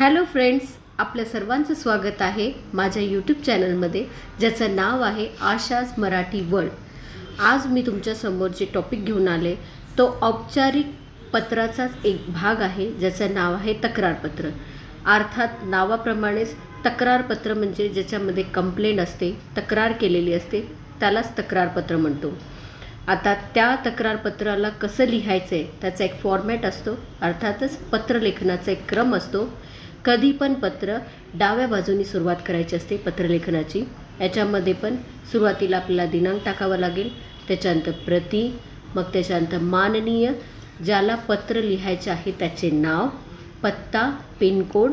Hello friends आपल्या सर्वांचं स्वागत आहे माझ्या यूट्यूब चॅनलमध्ये ज्याचं नाव आहे आशाज मराठी वर्ल्ड आज मी तुमच्यासमोर जे टॉपिक घेऊन आले तो औपचारिक पत्राचाच एक भाग आहे ज्याचं नाव आहे तक्रारपत्र अर्थात नावाप्रमाणेच तक्रारपत्र म्हणजे ज्याच्यामध्ये कंप्लेंट असते तक्रार केलेली असते त्यालाच तक्रारपत्र म्हणतो. आता त्या तक्रारपत्राला कसं लिहायचं आहे त्याचा एक फॉर्मॅट असतो अर्थातच पत्रलेखनाचा एक क्रम असतो कधी पण पत्र डाव्या बाजूनी सुरुवात करायची असते पत्रलेखनाची. याच्यामध्ये पण सुरुवातीला आपल्याला दिनांक टाकावा लागेल. त्याच्यानंतर प्रती मग त्याच्यानंतर माननीय ज्याला पत्र लिहायचे आहे त्याचे नाव पत्ता पिनकोड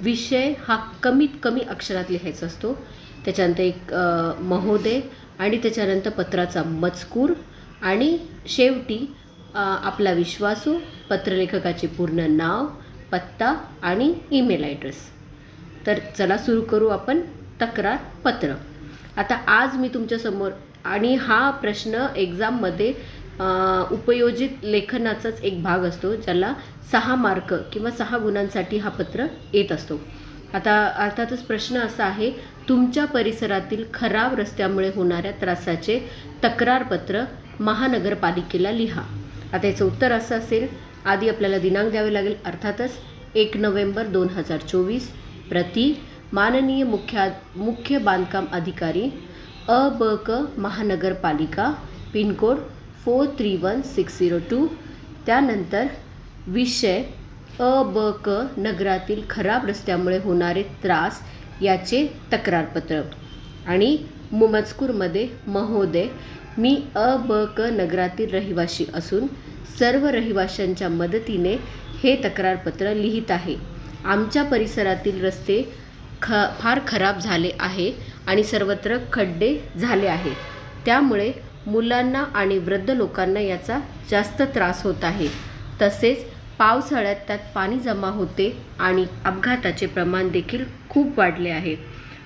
विषय हा कमीत कमी अक्षरात लिहायचा असतो. त्याच्यानंतर एक महोदय आणि त्याच्यानंतर पत्राचा मजकूर आणि शेवटी आपला विश्वासू पत्रलेखकाचे पूर्ण नाव पत्ता आणि ईमेल ॲड्रेस. तर चला सुरू करू आपण तक्रार पत्र. आता आज मी तुमच्यासमोर आणि हा प्रश्न एक्झाममध्ये उपयोजित लेखनाचाच एक भाग असतो ज्याला सहा मार्क किंवा सहा गुणांसाठी हा पत्र येत असतो. आता अर्थातच प्रश्न असा आहे तुमच्या परिसरातील खराब रस्त्यामुळे होणाऱ्या त्रासाचे तक्रारपत्र महानगरपालिकेला लिहा. आता याचं उत्तर असं असेल आधी आपल्याला दिनांक द्यावे लागेल अर्थातच एक नोव्हेंबर दोन हजार चोवीस प्रति माननीय मुख्या मुख्य बांधकाम अधिकारी अ ब क महानगरपालिका pincode four three one six zero two त्यानंतर विषय अ ब क नगरातील खराब रस्त्यामुळे होणारे त्रास याचे तक्रारपत्र आणि मजकूरमध्ये महोदय मी अ ब क नगरातील रहिवाशी असून सर्व रहिवाशांच्या मदतीने हे तक्रारपत्र लिहित आहे. आमच्या परिसरातील रस्ते ख फार खराब झाले आहे आणि सर्वत्र खड्डे झाले आहे. त्यामुळे मुलांना आणि वृद्ध लोकांना याचा जास्त त्रास होत आहे. तसेच पावसाळ्यात त्यात पाणी जमा होते आणि अपघाताचे प्रमाण देखील खूप वाढले आहे.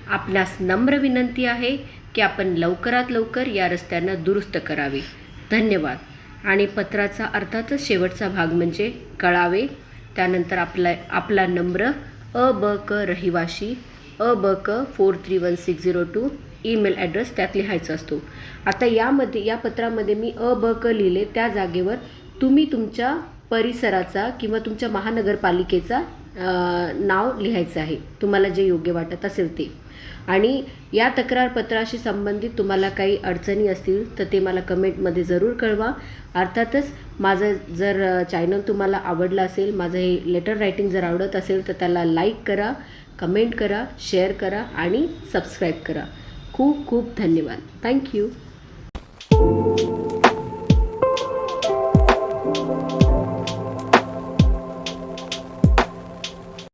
आपणास नम्र विनंती आहे की आपण लवकरात लवकर या रस्त्यांना दुरुस्त करावे. धन्यवाद. आणि पत्राचा अर्थातच शेवटचा भाग म्हणजे कळावे. त्यानंतर आपला आपला नम्र अ ब क रहिवाशी अ ब क four three one six zero two email address त्यात लिहायचा असतो. आता यामध्ये या पत्रामध्ये मी अ ब क लिहिले त्या जागेवर तुम्ही तुमच्या परिसराचा किंवा तुमच्या महानगरपालिकेचा नाव लिहायचं आहे. तुम्हाला जे योग्य वाटत असेल ते. आणि या तक्रारपत्राशी संबंधित तुम्हाला काही अडचणी असतील तर ते मला कमेंटमध्ये जरूर कळवा. अर्थातच माझं जर चॅनल तुम्हाला आवडलं असेल माझं हे लेटर रायटिंग जर आवडत असेल तर त्याला लाईक करा कमेंट करा शेअर करा आणि सबस्क्राईब करा. खूप खूप धन्यवाद. थँक्यू